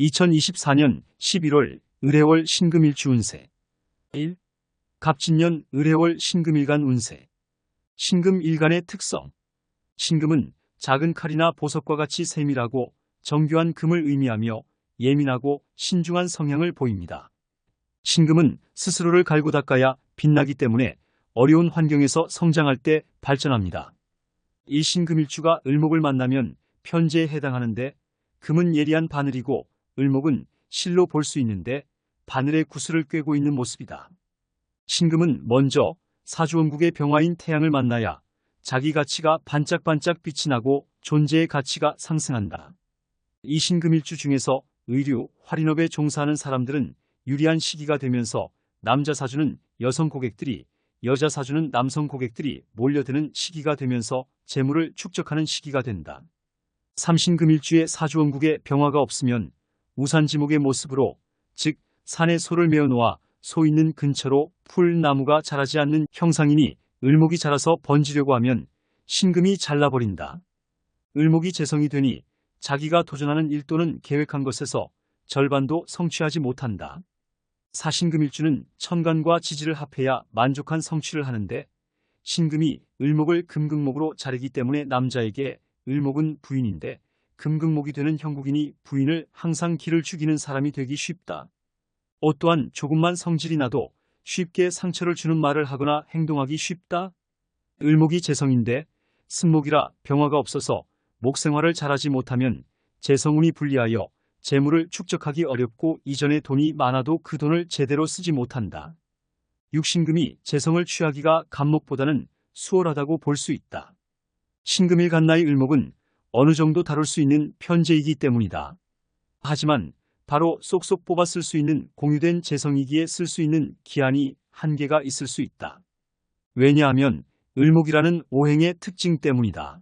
2024년 11월 을해월 신금일주 운세 1. 갑진년 을해월 신금일간 운세 신금일간의 특성 신금은 작은 칼이나 보석과 같이 세밀하고 정교한 금을 의미하며 예민하고 신중한 성향을 보입니다. 신금은 스스로를 갈고 닦아야 빛나기 때문에 어려운 환경에서 성장할 때 발전합니다. 이 신금일주가 을목을 만나면 편제에 해당하는데 금은 예리한 바늘이고 을목은 실로 볼 수 있는데 바늘의 구슬을 꿰고 있는 모습이다. 신금은 먼저 사주원국의 병화인 태양을 만나야 자기 가치가 반짝반짝 빛이 나고 존재의 가치가 상승한다. 이 신금일주 중에서 의류, 활인업에 종사하는 사람들은 유리한 시기가 되면서 남자 사주는 여성 고객들이 여자 사주는 남성 고객들이 몰려드는 시기가 되면서 재물을 축적하는 시기가 된다. 삼신금일주의 사주원국에 병화가 없으면 우산지목의 모습으로 즉 산에 소를 메어 놓아 소 있는 근처로 풀나무가 자라지 않는 형상이니 을목이 자라서 번지려고 하면 신금이 잘라버린다. 을목이 재성이 되니 자기가 도전하는 일 또는 계획한 것에서 절반도 성취하지 못한다. 사신금일주는 천간과 지지를 합해야 만족한 성취를 하는데 신금이 을목을 금극목으로 자르기 때문에 남자에게 을목은 부인인데 금극목이 되는 형국이니 부인을 항상 기를 죽이는 사람이 되기 쉽다. 옷 또한 조금만 성질이 나도 쉽게 상처를 주는 말을 하거나 행동하기 쉽다. 을목이 재성인데 승목이라 병화가 없어서 목생활을 잘하지 못하면 재성운이 불리하여 재물을 축적하기 어렵고 이전에 돈이 많아도 그 돈을 제대로 쓰지 못한다. 육신금이 재성을 취하기가 간목보다는 수월하다고 볼 수 있다. 신금일 간나의 을목은 어느 정도 다룰 수 있는 편제이기 때문이다. 하지만 바로 쏙쏙 뽑아 쓸 수 있는 공유된 재성이기에 쓸 수 있는 기한이 한계가 있을 수 있다. 왜냐하면 을목이라는 오행의 특징 때문이다.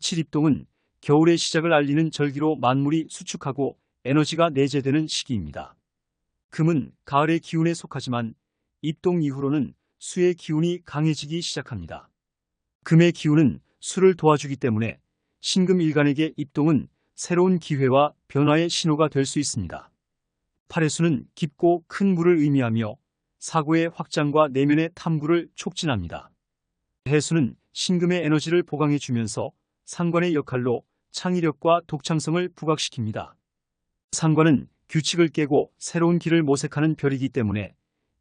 칠입동은 겨울의 시작을 알리는 절기로 만물이 수축하고 에너지가 내재되는 시기입니다. 금은 가을의 기운에 속하지만 입동 이후로는 수의 기운이 강해지기 시작합니다. 금의 기운은 수를 도와주기 때문에 신금 일간에게 입동은 새로운 기회와 변화의 신호가 될 수 있습니다. 팔의 수는 깊고 큰 물을 의미하며 사고의 확장과 내면의 탐구를 촉진합니다. 해수는 신금의 에너지를 보강해주면서 상관의 역할로 창의력과 독창성을 부각시킵니다. 상관은 규칙을 깨고 새로운 길을 모색하는 별이기 때문에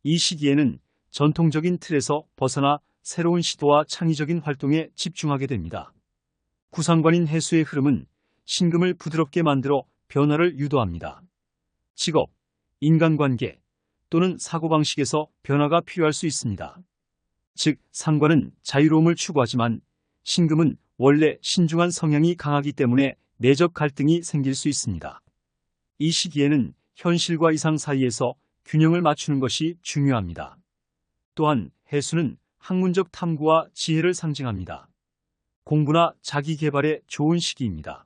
이 시기에는 전통적인 틀에서 벗어나 새로운 시도와 창의적인 활동에 집중하게 됩니다. 구상관인 해수의 흐름은 신금을 부드럽게 만들어 변화를 유도합니다. 직업, 인간관계 또는 사고방식에서 변화가 필요할 수 있습니다. 즉, 상관은 자유로움을 추구하지만 신금은 원래 신중한 성향이 강하기 때문에 내적 갈등이 생길 수 있습니다. 이 시기에는 현실과 이상 사이에서 균형을 맞추는 것이 중요합니다. 또한 해수는 학문적 탐구와 지혜를 상징합니다. 공부나 자기 개발에 좋은 시기입니다.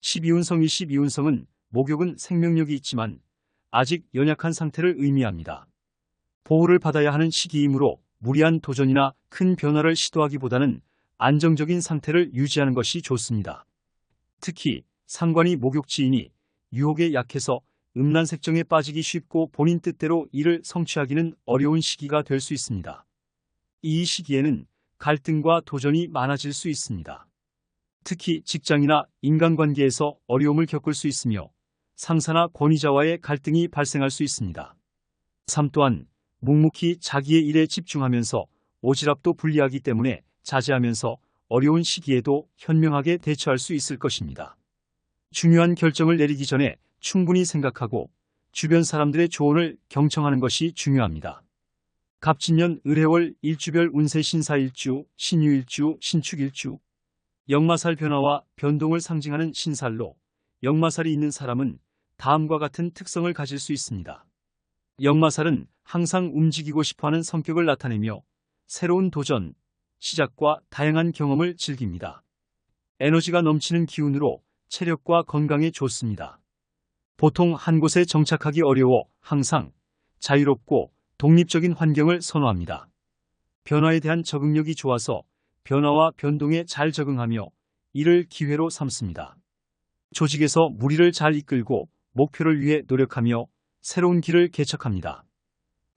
12운성이 12운성은 목욕은 생명력이 있지만 아직 연약한 상태를 의미합니다. 보호를 받아야 하는 시기이므로 무리한 도전이나 큰 변화를 시도하기보다는 안정적인 상태를 유지하는 것이 좋습니다. 특히 상관이 목욕지이니 유혹에 약해서 음란 색정에 빠지기 쉽고 본인 뜻대로 일을 성취하기는 어려운 시기가 될 수 있습니다. 이 시기에는 갈등과 도전이 많아질 수 있습니다. 특히 직장이나 인간관계에서 어려움을 겪을 수 있으며 상사나 권위자와의 갈등이 발생할 수 있습니다. 3 또한 묵묵히 자기의 일에 집중하면서 오지랖도 분리하기 때문에 자제하면서 어려운 시기에도 현명하게 대처할 수 있을 것입니다. 중요한 결정을 내리기 전에 충분히 생각하고 주변 사람들의 조언을 경청하는 것이 중요합니다. 갑진년 을해월 일주별 운세 신사일주, 신유일주, 신축일주, 역마살 변화와 변동을 상징하는 신살로 역마살이 있는 사람은 다음과 같은 특성을 가질 수 있습니다. 역마살은 항상 움직이고 싶어하는 성격을 나타내며 새로운 도전, 시작과 다양한 경험을 즐깁니다. 에너지가 넘치는 기운으로 체력과 건강에 좋습니다. 보통 한 곳에 정착하기 어려워 항상 자유롭고 독립적인 환경을 선호합니다. 변화에 대한 적응력이 좋아서 변화와 변동에 잘 적응하며 이를 기회로 삼습니다. 조직에서 무리를 잘 이끌고 목표를 위해 노력하며 새로운 길을 개척합니다.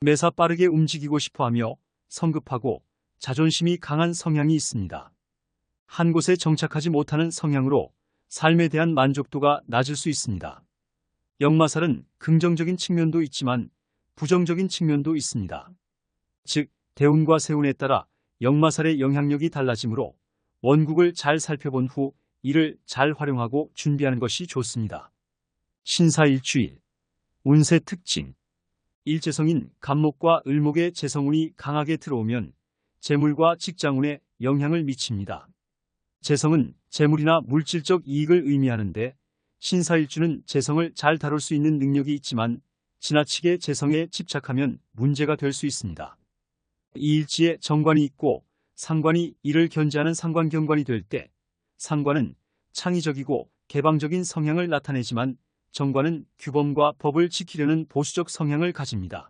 매사 빠르게 움직이고 싶어 하며 성급하고 자존심이 강한 성향이 있습니다. 한 곳에 정착하지 못하는 성향으로 삶에 대한 만족도가 낮을 수 있습니다. 역마살은 긍정적인 측면도 있지만 부정적인 측면도 있습니다. 즉, 대운과 세운에 따라 역마살의 영향력이 달라지므로 원국을 잘 살펴본 후 이를 잘 활용하고 준비하는 것이 좋습니다. 신사일주일 운세 특징 일재성인 간목과 을목의 재성운이 강하게 들어오면 재물과 직장운에 영향을 미칩니다. 재성은 재물이나 물질적 이익을 의미하는데 신사일주는 재성을 잘 다룰 수 있는 능력이 있지만 지나치게 재성에 집착하면 문제가 될 수 있습니다. 이 일지에 정관이 있고 상관이 이를 견제하는 상관경관이 될 때 상관은 창의적이고 개방적인 성향을 나타내지만 정관은 규범과 법을 지키려는 보수적 성향을 가집니다.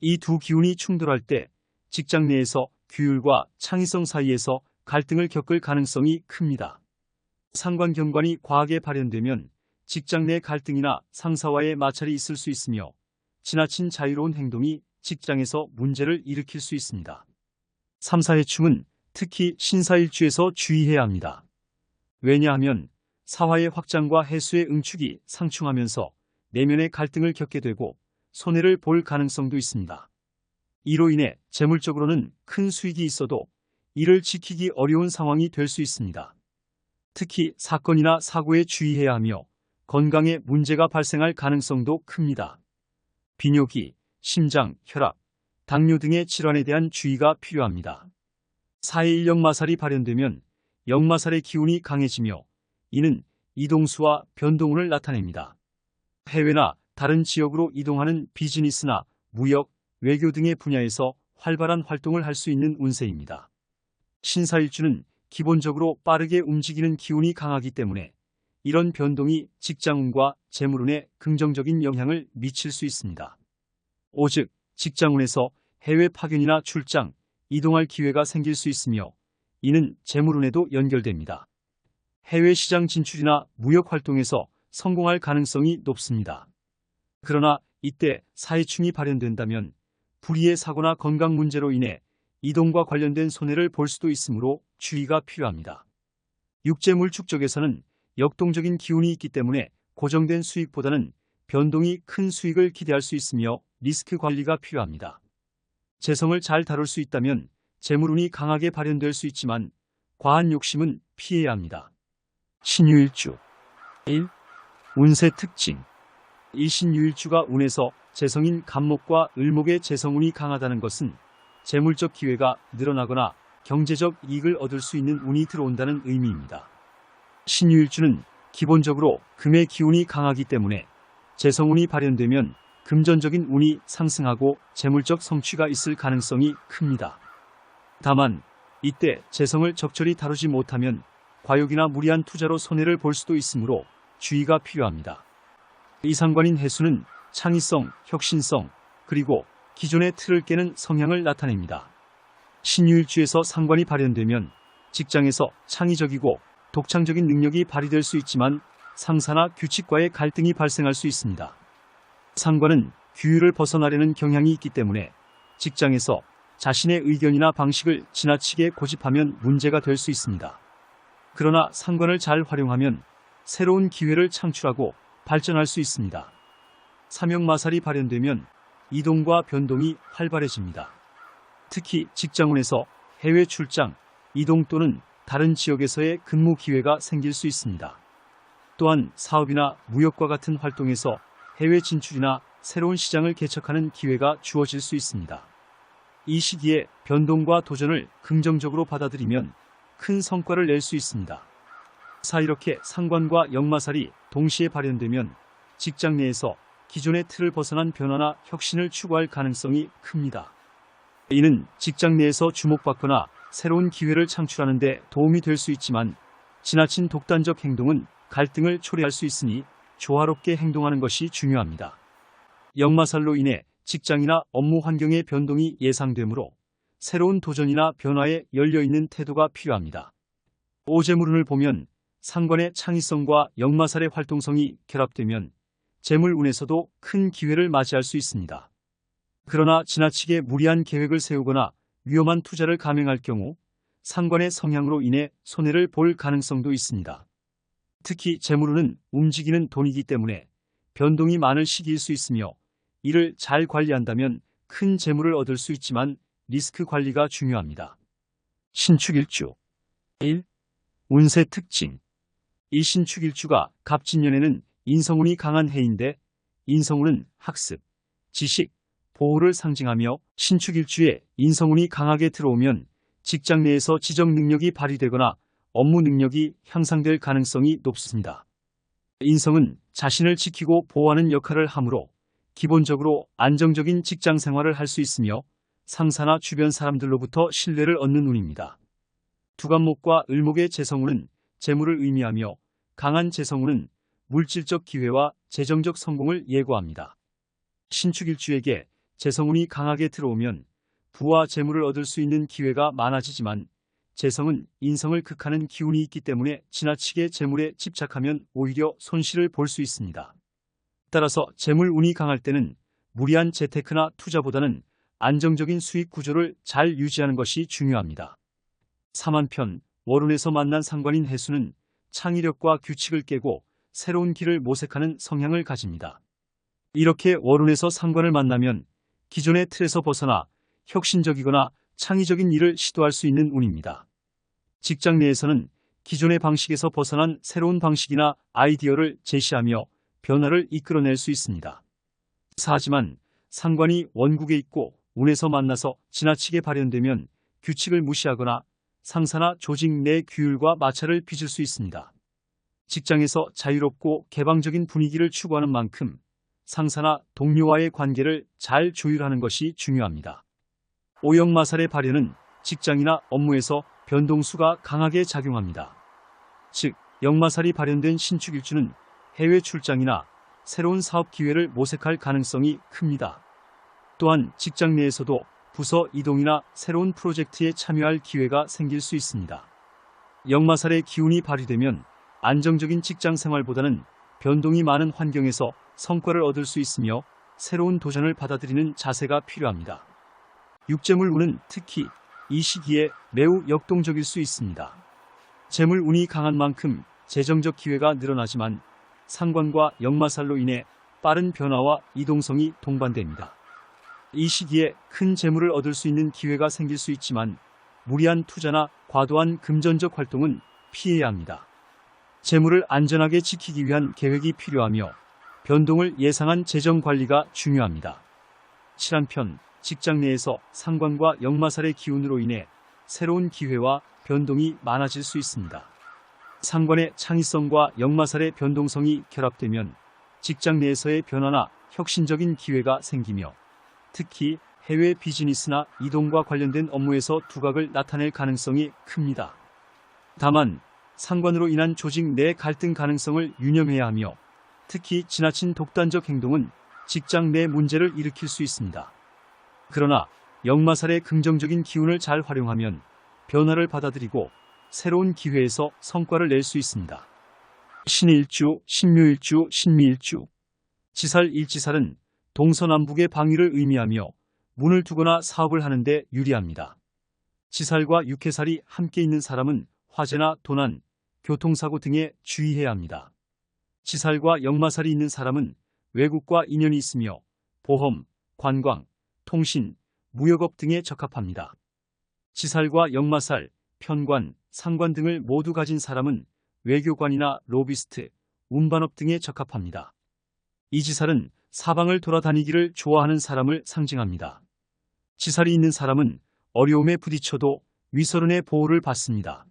이 두 기운이 충돌할 때 직장 내에서 규율과 창의성 사이에서 갈등을 겪을 가능성이 큽니다. 상관경관이 과하게 발현되면 직장 내 갈등이나 상사와의 마찰이 있을 수 있으며 지나친 자유로운 행동이 직장에서 문제를 일으킬 수 있습니다. 3, 4의 충은 특히 신사일주에서 주의해야 합니다. 왜냐하면 사화의 확장과 해수의 응축이 상충하면서 내면의 갈등을 겪게 되고 손해를 볼 가능성도 있습니다. 이로 인해 재물적으로는 큰 수익이 있어도 이를 지키기 어려운 상황이 될 수 있습니다. 특히 사건이나 사고에 주의해야 하며 건강에 문제가 발생할 가능성도 큽니다. 비뇨기, 심장, 혈압, 당뇨 등의 질환에 대한 주의가 필요합니다. 4의 일령마살이 발현되면 역마살의 기운이 강해지며 이는 이동수와 변동운을 나타냅니다. 해외나 다른 지역으로 이동하는 비즈니스나 무역, 외교 등의 분야에서 활발한 활동을 할 수 있는 운세입니다. 신사일주는 기본적으로 빠르게 움직이는 기운이 강하기 때문에 이런 변동이 직장운과 재물운에 긍정적인 영향을 미칠 수 있습니다. 오직 직장운에서 해외 파견이나 출장, 이동할 기회가 생길 수 있으며 이는 재물운에도 연결됩니다. 해외 시장 진출이나 무역 활동에서 성공할 가능성이 높습니다. 그러나 이때 사회충이 발현된다면 불의의 사고나 건강 문제로 인해 이동과 관련된 손해를 볼 수도 있으므로 주의가 필요합니다. 육재물 축적에서는 역동적인 기운이 있기 때문에 고정된 수익보다는 변동이 큰 수익을 기대할 수 있으며 리스크 관리가 필요합니다. 재성을 잘 다룰 수 있다면 재물운이 강하게 발현될 수 있지만 과한 욕심은 피해야 합니다. 신유일주 1. 운세 특징 일신유일주가 운에서 재성인 간목과 을목의 재성운이 강하다는 것은 재물적 기회가 늘어나거나 경제적 이익을 얻을 수 있는 운이 들어온다는 의미입니다. 신유일주는 기본적으로 금의 기운이 강하기 때문에 재성운이 발현되면 금전적인 운이 상승하고 재물적 성취가 있을 가능성이 큽니다. 다만 이때 재성을 적절히 다루지 못하면 과욕이나 무리한 투자로 손해를 볼 수도 있으므로 주의가 필요합니다. 이상관인 해수는 창의성, 혁신성, 그리고 기존의 틀을 깨는 성향을 나타냅니다. 신유일주에서 상관이 발현되면 직장에서 창의적이고 독창적인 능력이 발휘될 수 있지만 상사나 규칙과의 갈등이 발생할 수 있습니다. 상관은 규율을 벗어나려는 경향이 있기 때문에 직장에서 자신의 의견이나 방식을 지나치게 고집하면 문제가 될 수 있습니다. 그러나 상관을 잘 활용하면 새로운 기회를 창출하고 발전할 수 있습니다. 사명마살이 발현되면 이동과 변동이 활발해집니다. 특히 직장운에서 해외 출장, 이동 또는 다른 지역에서의 근무 기회가 생길 수 있습니다. 또한 사업이나 무역과 같은 활동에서 해외 진출이나 새로운 시장을 개척하는 기회가 주어질 수 있습니다. 이 시기에 변동과 도전을 긍정적으로 받아들이면 큰 성과를 낼 수 있습니다. 사 이렇게 상관과 역마살이 동시에 발현되면 직장 내에서 기존의 틀을 벗어난 변화나 혁신을 추구할 가능성이 큽니다. 이는 직장 내에서 주목받거나 새로운 기회를 창출하는 데 도움이 될 수 있지만 지나친 독단적 행동은 갈등을 초래할 수 있으니 조화롭게 행동하는 것이 중요합니다. 역마살로 인해 직장이나 업무 환경의 변동이 예상되므로 새로운 도전이나 변화에 열려있는 태도가 필요합니다. 오제물운을 보면 상관의 창의성과 역마살의 활동성이 결합되면 재물운에서도 큰 기회를 맞이할 수 있습니다. 그러나 지나치게 무리한 계획을 세우거나 위험한 투자를 감행할 경우 상관의 성향으로 인해 손해를 볼 가능성도 있습니다. 특히 재물운은 움직이는 돈이기 때문에 변동이 많을 시기일 수 있으며 이를 잘 관리한다면 큰 재물을 얻을 수 있지만 리스크 관리가 중요합니다. 신축일주 1. 운세 특징 이 신축일주가 갑진년에는 인성운이 강한 해인데 인성운은 학습, 지식, 보호를 상징하며 신축일주에 인성운이 강하게 들어오면 직장 내에서 지적 능력이 발휘되거나 업무 능력이 향상될 가능성이 높습니다. 인성은 자신을 지키고 보호하는 역할을 하므로 기본적으로 안정적인 직장 생활을 할 수 있으며 상사나 주변 사람들로부터 신뢰를 얻는 운입니다. 두간목과 을목의 재성운은 재물을 의미하며 강한 재성운은 물질적 기회와 재정적 성공을 예고합니다. 신축일주에게 재성운이 강하게 들어오면 부와 재물을 얻을 수 있는 기회가 많아지지만 재성은 인성을 극하는 기운이 있기 때문에 지나치게 재물에 집착하면 오히려 손실을 볼 수 있습니다. 따라서 재물 운이 강할 때는 무리한 재테크나 투자보다는 안정적인 수익 구조를 잘 유지하는 것이 중요합니다. 3한편 월운에서 만난 상관인 해수는 창의력과 규칙을 깨고 새로운 길을 모색하는 성향을 가집니다. 이렇게 월운에서 상관을 만나면 기존의 틀에서 벗어나 혁신적이거나 창의적인 일을 시도할 수 있는 운입니다. 직장 내에서는 기존의 방식에서 벗어난 새로운 방식이나 아이디어를 제시하며 변화를 이끌어낼 수 있습니다. 하지만 상관이 원국에 있고 운에서 만나서 지나치게 발현되면 규칙을 무시하거나 상사나 조직 내 규율과 마찰을 빚을 수 있습니다. 직장에서 자유롭고 개방적인 분위기를 추구하는 만큼 상사나 동료와의 관계를 잘 조율하는 것이 중요합니다. 오역마살의 발현은 직장이나 업무에서 변동수가 강하게 작용합니다. 즉, 역마살이 발현된 신축일주는 해외 출장이나 새로운 사업 기회를 모색할 가능성이 큽니다. 또한 직장 내에서도 부서 이동이나 새로운 프로젝트에 참여할 기회가 생길 수 있습니다. 역마살의 기운이 발휘되면 안정적인 직장 생활보다는 변동이 많은 환경에서 성과를 얻을 수 있으며 새로운 도전을 받아들이는 자세가 필요합니다. 육재물 운은 특히 이 시기에 매우 역동적일 수 있습니다. 재물 운이 강한 만큼 재정적 기회가 늘어나지만 상관과 역마살로 인해 빠른 변화와 이동성이 동반됩니다. 이 시기에 큰 재물을 얻을 수 있는 기회가 생길 수 있지만 무리한 투자나 과도한 금전적 활동은 피해야 합니다. 재물을 안전하게 지키기 위한 계획이 필요하며 변동을 예상한 재정 관리가 중요합니다. 7한편 직장 내에서 상관과 역마살의 기운으로 인해 새로운 기회와 변동이 많아질 수 있습니다. 상관의 창의성과 역마살의 변동성이 결합되면 직장 내에서의 변화나 혁신적인 기회가 생기며 특히 해외 비즈니스나 이동과 관련된 업무에서 두각을 나타낼 가능성이 큽니다. 다만 상관으로 인한 조직 내 갈등 가능성을 유념해야 하며 특히 지나친 독단적 행동은 직장 내 문제를 일으킬 수 있습니다. 그러나 역마살의 긍정적인 기운을 잘 활용하면 변화를 받아들이고 새로운 기회에서 성과를 낼 수 있습니다. 신일주, 신묘일주, 신미일주 지살 일지살은 동서남북의 방위를 의미하며 문을 두거나 사업을 하는데 유리합니다. 지살과 육해살이 함께 있는 사람은 화재나 도난, 교통사고 등에 주의해야 합니다. 지살과 역마살이 있는 사람은 외국과 인연이 있으며 보험, 관광, 통신, 무역업 등에 적합합니다. 지살과 역마살, 편관, 상관 등을 모두 가진 사람은 외교관이나 로비스트, 운반업 등에 적합합니다. 이 지살은 사방을 돌아다니기를 좋아하는 사람을 상징합니다. 지살이 있는 사람은 어려움에 부딪혀도 위서른의 보호를 받습니다.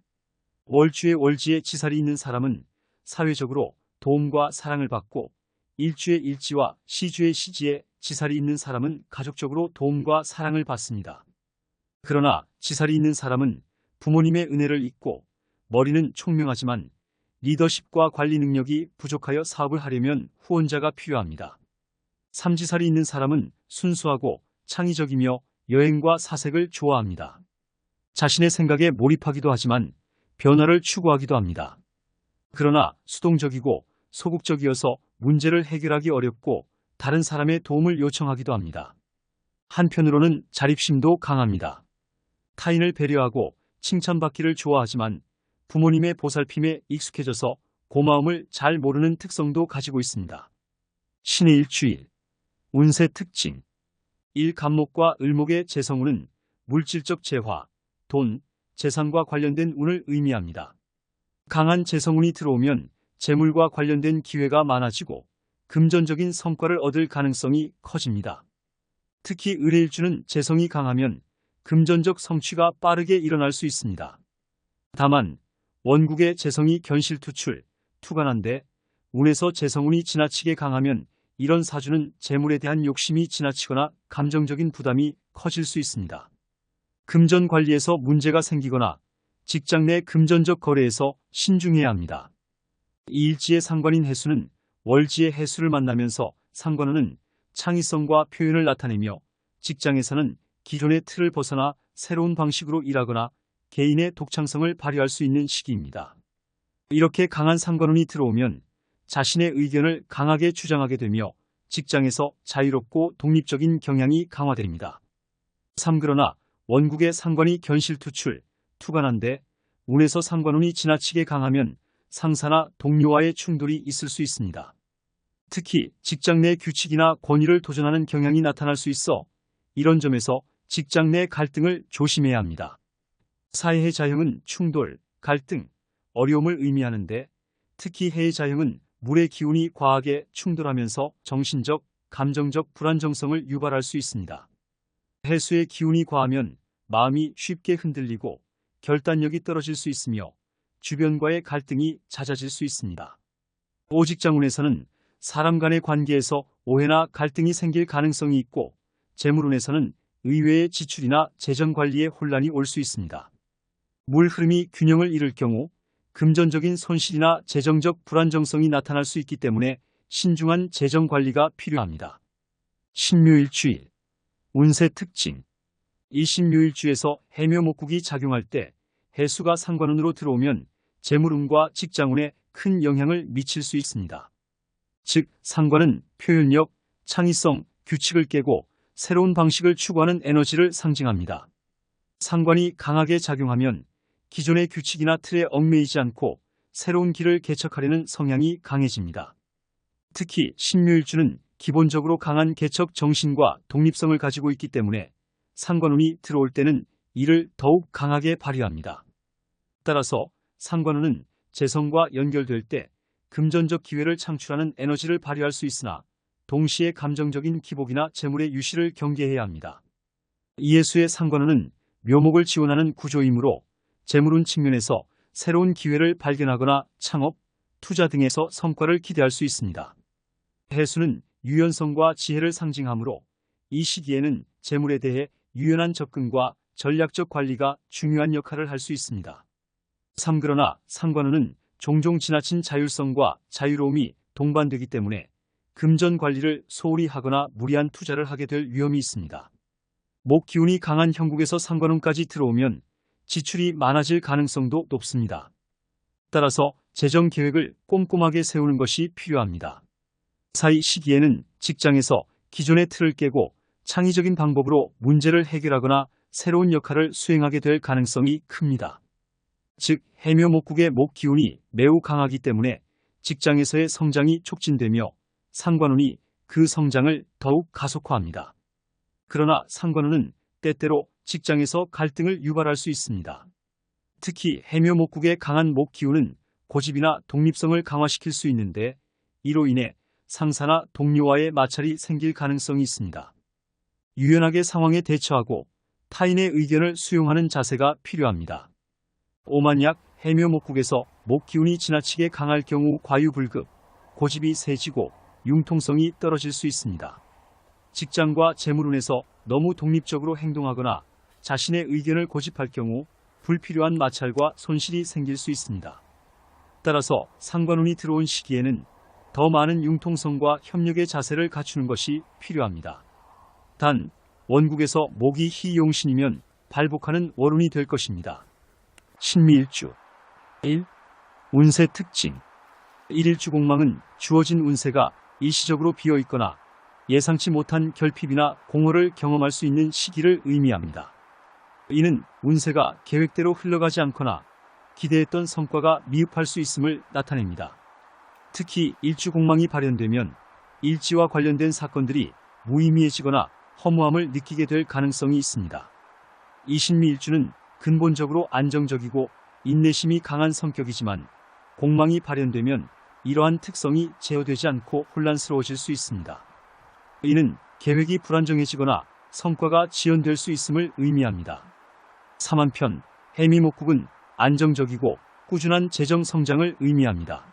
월주의 월지에 지살이 있는 사람은 사회적으로 도움과 사랑을 받고 일주의 일지와 시주의 시지에 지살이 있는 사람은 가족적으로 도움과 사랑을 받습니다. 그러나 지살이 있는 사람은 부모님의 은혜를 잊고 머리는 총명하지만 리더십과 관리 능력이 부족하여 사업을 하려면 후원자가 필요합니다. 삼지살이 있는 사람은 순수하고 창의적이며 여행과 사색을 좋아합니다. 자신의 생각에 몰입하기도 하지만 변화를 추구하기도 합니다. 그러나 수동적이고 소극적이어서 문제를 해결하기 어렵고 다른 사람의 도움을 요청하기도 합니다. 한편으로는 자립심도 강합니다. 타인을 배려하고 칭찬받기를 좋아하지만 부모님의 보살핌에 익숙해져서 고마움을 잘 모르는 특성도 가지고 있습니다. 신의 일주일 운세 특징 일간목과 을목의 재성운은 물질적 재화, 돈, 재산과 관련된 운을 의미합니다. 강한 재성운이 들어오면 재물과 관련된 기회가 많아지고 금전적인 성과를 얻을 가능성이 커집니다. 특히 을의일주는 재성이 강하면 금전적 성취가 빠르게 일어날 수 있습니다. 다만 원국의 재성이 견실투출, 투간한데 운에서 재성운이 지나치게 강하면 이런 사주는 재물에 대한 욕심이 지나치거나 감정적인 부담이 커질 수 있습니다. 금전 관리에서 문제가 생기거나 직장 내 금전적 거래에서 신중해야 합니다. 이 일지의 상관인 해수는 월지의 해수를 만나면서 상관운은 창의성과 표현을 나타내며 직장에서는 기존의 틀을 벗어나 새로운 방식으로 일하거나 개인의 독창성을 발휘할 수 있는 시기입니다. 이렇게 강한 상관운이 들어오면 자신의 의견을 강하게 주장하게 되며 직장에서 자유롭고 독립적인 경향이 강화됩니다. 3. 그러나 원국의 상관이 견실투출, 투간한데 운에서 상관운이 지나치게 강하면 상사나 동료와의 충돌이 있을 수 있습니다. 특히 직장 내 규칙이나 권위를 도전하는 경향이 나타날 수 있어 이런 점에서 직장 내 갈등을 조심해야 합니다. 사회의 자형은 충돌, 갈등, 어려움을 의미하는데 특히 해의 자형은 물의 기운이 과하게 충돌하면서 정신적, 감정적 불안정성을 유발할 수 있습니다. 해수의 기운이 과하면 마음이 쉽게 흔들리고 결단력이 떨어질 수 있으며 주변과의 갈등이 잦아질 수 있습니다. 오직 장운에서는 사람 간의 관계에서 오해나 갈등이 생길 가능성이 있고 재물운에서는 의외의 지출이나 재정 관리에 혼란이 올 수 있습니다. 물 흐름이 균형을 잃을 경우 금전적인 손실이나 재정적 불안정성이 나타날 수 있기 때문에 신중한 재정 관리가 필요합니다. 신묘일주일 운세 특징 이 신묘일주에서 해묘목국이 작용할 때 해수가 상관운으로 들어오면 재물운과 직장운에 큰 영향을 미칠 수 있습니다. 즉, 상관은 표현력, 창의성, 규칙을 깨고 새로운 방식을 추구하는 에너지를 상징합니다. 상관이 강하게 작용하면 기존의 규칙이나 틀에 얽매이지 않고 새로운 길을 개척하려는 성향이 강해집니다. 특히 신묘일주는 기본적으로 강한 개척 정신과 독립성을 가지고 있기 때문에 상관운이 들어올 때는 이를 더욱 강하게 발휘합니다. 따라서 상관운은 재성과 연결될 때 금전적 기회를 창출하는 에너지를 발휘할 수 있으나 동시에 감정적인 기복이나 재물의 유실을 경계해야 합니다. 이예수의 상관운은 묘목을 지원하는 구조이므로 재물운 측면에서 새로운 기회를 발견하거나 창업, 투자 등에서 성과를 기대할 수 있습니다. 해수는 유연성과 지혜를 상징하므로 이 시기에는 재물에 대해 유연한 접근과 전략적 관리가 중요한 역할을 할 수 있습니다. 3. 그러나 상관운은 종종 지나친 자율성과 자유로움이 동반되기 때문에 금전 관리를 소홀히 하거나 무리한 투자를 하게 될 위험이 있습니다. 목 기운이 강한 형국에서 상관운까지 들어오면 지출이 많아질 가능성도 높습니다. 따라서 재정 계획을 꼼꼼하게 세우는 것이 필요합니다. 사이 시기에는 직장에서 기존의 틀을 깨고 창의적인 방법으로 문제를 해결하거나 새로운 역할을 수행하게 될 가능성이 큽니다. 즉, 해묘목국의 목 기운이 매우 강하기 때문에 직장에서의 성장이 촉진되며 상관운이 그 성장을 더욱 가속화합니다. 그러나 상관운은 때때로 직장에서 갈등을 유발할 수 있습니다. 특히 해묘목국의 강한 목 기운은 고집이나 독립성을 강화시킬 수 있는데 이로 인해 상사나 동료와의 마찰이 생길 가능성이 있습니다. 유연하게 상황에 대처하고 타인의 의견을 수용하는 자세가 필요합니다. 오만약 해묘목국에서 목 기운이 지나치게 강할 경우 과유불급, 고집이 세지고 융통성이 떨어질 수 있습니다. 직장과 재물운에서 너무 독립적으로 행동하거나 자신의 의견을 고집할 경우 불필요한 마찰과 손실이 생길 수 있습니다. 따라서 상관운이 들어온 시기에는 더 많은 융통성과 협력의 자세를 갖추는 것이 필요합니다. 단, 원국에서 목이 희용신이면 발복하는 월운이 될 것입니다. 신미일주 1. 운세 특징 일일주 공망은 주어진 운세가 일시적으로 비어 있거나 예상치 못한 결핍이나 공허를 경험할 수 있는 시기를 의미합니다. 이는 운세가 계획대로 흘러가지 않거나 기대했던 성과가 미흡할 수 있음을 나타냅니다. 특히 일주 공망이 발현되면 일지와 관련된 사건들이 무의미해지거나 허무함을 느끼게 될 가능성이 있습니다. 이 신미 일주는 근본적으로 안정적이고 인내심이 강한 성격이지만 공망이 발현되면 이러한 특성이 제어되지 않고 혼란스러워질 수 있습니다. 이는 계획이 불안정해지거나 성과가 지연될 수 있음을 의미합니다. 3한편 해미목국은 안정적이고 꾸준한 재정 성장을 의미합니다.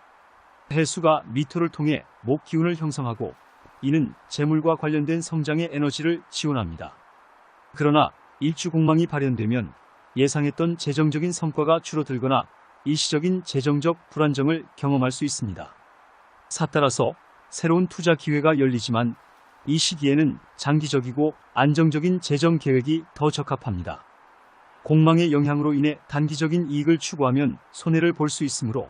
해수가 미토를 통해 목 기운을 형성하고 이는 재물과 관련된 성장의 에너지를 지원합니다. 그러나 일주공망이 발현되면 예상했던 재정적인 성과가 줄어들거나 일시적인 재정적 불안정을 경험할 수 있습니다. 사 따라서 새로운 투자 기회가 열리지만 이 시기에는 장기적이고 안정적인 재정 계획이 더 적합합니다. 공망의 영향으로 인해 단기적인 이익을 추구하면 손해를 볼 수 있으므로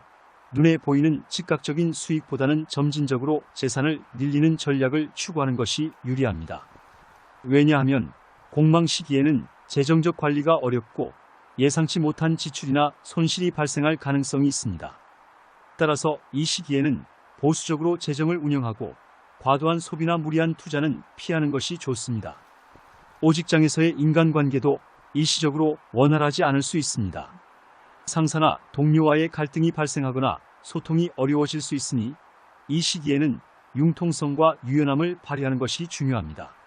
눈에 보이는 즉각적인 수익보다는 점진적으로 재산을 늘리는 전략을 추구하는 것이 유리합니다. 왜냐하면 공망 시기에는 재정적 관리가 어렵고 예상치 못한 지출이나 손실이 발생할 가능성이 있습니다. 따라서 이 시기에는 보수적으로 재정을 운영하고 과도한 소비나 무리한 투자는 피하는 것이 좋습니다. 오직장에서의 인간관계도 일시적으로 원활하지 않을 수 있습니다. 상사나 동료와의 갈등이 발생하거나 소통이 어려워질 수 있으니 이 시기에는 융통성과 유연함을 발휘하는 것이 중요합니다.